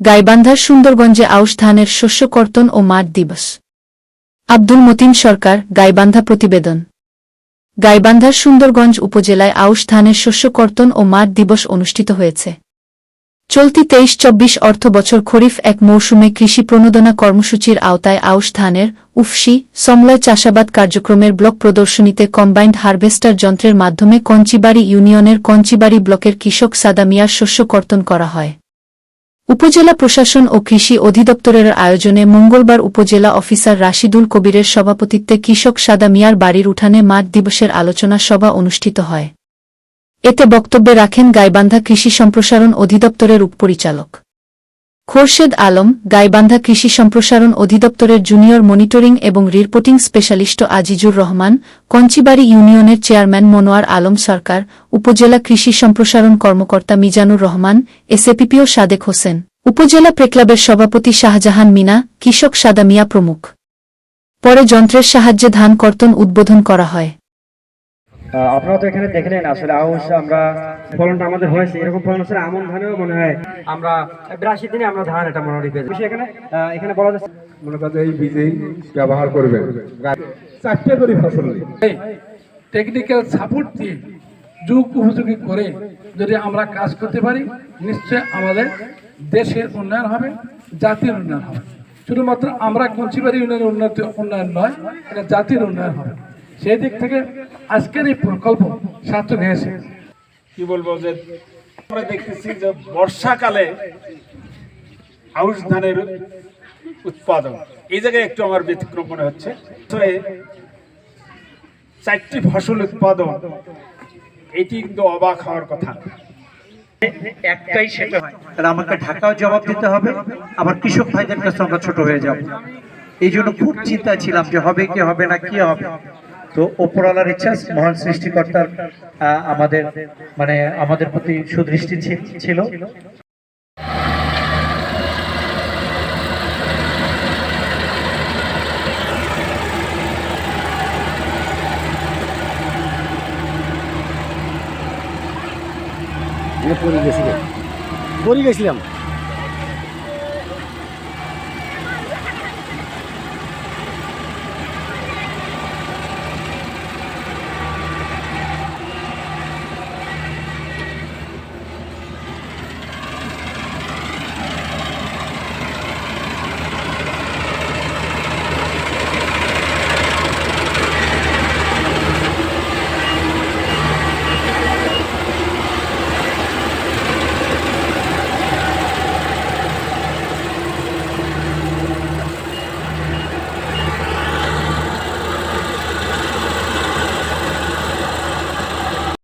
গাইবান্ধার সুন্দরগঞ্জে আউশ ধানের শস্য কর্তন ও মাঠ দিবস। আব্দুল মতিন সরকার, গাইবান্ধা প্রতিবেদন। গাইবান্ধার সুন্দরগঞ্জ উপজেলায় আউশ ধানের শস্য কর্তন ও মাঠ দিবস অনুষ্ঠিত হয়েছে। চলতি তেইশ চব্বিশ অর্থ বছর খরিফ এক মৌসুমে কৃষি প্রণোদনা কর্মসূচির আওতায় আউশ ধানের উফসি সমলয় চাষাবাদ কার্যক্রমের ব্লক প্রদর্শনীতে কম্বাইন্ড হারভেস্টার যন্ত্রের মাধ্যমে কঞ্চিবাড়ি ইউনিয়নের কঞ্চিবাড়ি ব্লকের কৃষক সাদামিয়ার শস্য কর্তন করা হয়। উপজেলা প্রশাসন ও কৃষি অধিদপ্তরের আয়োজনে মঙ্গলবার উপজেলা অফিসার রাশিদুল কবিরের সভাপতিত্বে কৃষক সাদা মিয়ার বাড়ির উঠানে মাঠ দিবসের আলোচনা সভা অনুষ্ঠিত হয়। এতে বক্তব্যে রাখেন গাইবান্ধা কৃষি সম্প্রসারণ অধিদপ্তরের উপপরিচালক। খোরশেদ আলম, গাইবান্ধা কৃষি সম্প্রসারণ অধিদপ্তরের জুনিয়র মনিটরিং এবং রিপোর্টিং স্পেশালিস্ট আজিজুর রহমান, কঞ্চিবাড়ি ইউনিয়নের চেয়ারম্যান মনোয়ার আলম সরকার, উপজেলা কৃষি সম্প্রসারণ কর্মকর্তা মিজানুর রহমান এসএপিপিও সাদেক হোসেন। উপজেলা প্রেক্লাবের সভাপতি শাহজাহান মিনা, কৃষক সাদা মিয়া প্রমুখ। পরে যন্ত্রের সাহায্যে ধান কর্তন উদ্বোধন করা হয়। আপনারা তো এখানে দেখলেন আসলে আউশ আমরা ফলনটা আমাদের হয়েছে। এরকম ফলন আসলে আমন ধানেও মনে হয় আমরা বিরাশি দিনে আমরা ধান এটা মোটামুটি পেয়েছি এখানে এখানে বলা যাচ্ছে মনে করেন এই বীজেই ব্যবহার করবেন। চারটে করে ফসল টেকনিক্যাল সাপোর্ট দিয়ে যুগ উপযোগী করে যদি আমরা কাজ করতে পারি নিশ্চয় আমাদের দেশের উন্নয়ন হবে জাতির উন্নয়ন হবে। শুধুমাত্র আমরা কঞ্চিবাড়ি ইউনিয়নের উন্নতি উন্নয়ন নয় এটা জাতির উন্নয়ন হবে। সেই দিক থেকে আজকের এই প্রকল্প সার্থক হয়েছে। কি বলব যে আমরা দেখতেছি যে বর্ষাকালে আউশ ধানের উৎপাদন এই জায়গায় একটু আমার ব্যতিক্রম মনে হচ্ছে। তো চারটি ফসল উৎপাদন এটি কিন্তু অবাক হওয়ার কথা। একটাই সেটা হয় তাহলে আমাকে ঢাকাও জবাব দিতে হবে আবার কৃষক ভাইদের কাছে আমরা ছোট হয়ে যাব। এই জন্য খুব চিন্তায় ছিলাম যে হবে কি হবে না কি হবে? তো ওপরওয়ালার ইচ্ছা মহান সৃষ্টিকর্তার আমাদের মানে আমাদের প্রতি সুদৃষ্টি ছিল। পরি গেছিলাম।